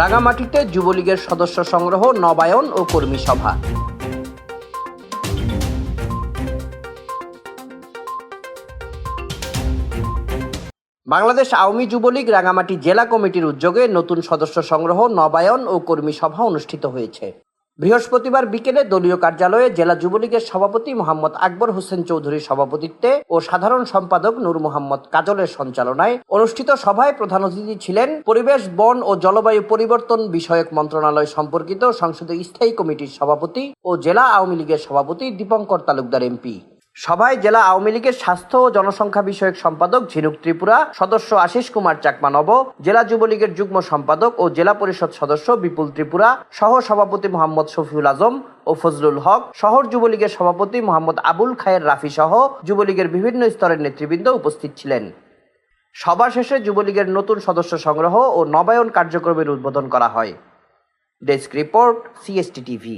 রাঙামাটিতে যুবলীগের সদস্য সংগ্রহ, নবায়ন ও কর্মী সভা। বাংলাদেশ আওয়ামী যুবলীগ রাঙামাটি জেলা কমিটির উদ্যোগে নতুন সদস্য সংগ্রহ, নবায়ন ও কর্মী সভা অনুষ্ঠিত হয়েছে। বৃহস্পতিবার বিকেলে দলীয় কার্যালয়ে জেলা যুবলীগের সভাপতি মোহাম্মদ আকবর হোসেন চৌধুরীর সভাপতিত্বে ও সাধারণ সম্পাদক নূর মোহাম্মদ কাজলের সঞ্চালনায় অনুষ্ঠিত সভায় প্রধান অতিথি ছিলেন পরিবেশ, বন ও জলবায়ু পরিবর্তন বিষয়ক মন্ত্রণালয় সম্পর্কিত সংসদীয় স্থায়ী কমিটির সভাপতি ও জেলা আওয়ামী লীগের সভাপতি দীপঙ্কর তালুকদার এমপি। সভায় জেলা আওয়ামী লীগের স্বাস্থ্য ও জনসংখ্যা বিষয়ক সম্পাদক ঝিনুক ত্রিপুরা, সদস্য আশিস কুমার চাকমা নব জেলা যুবলীগের যুগ্ম সম্পাদক ও জেলা পরিষদ সদস্য বিপুল ত্রিপুরা, সহ সভাপতি মোহাম্মদ শফিউল আজম ও ফজলুল হক, শহর যুবলীগের সভাপতি মোহাম্মদ আবুল খায়ের রাফি সহ যুবলীগের বিভিন্ন স্তরের নেতৃবৃন্দ উপস্থিত ছিলেন। সভা শেষে যুবলীগের নতুন সদস্য সংগ্রহ ও নবায়ন কার্যক্রমের উদ্বোধন করা হয়। Desk report, CST TV.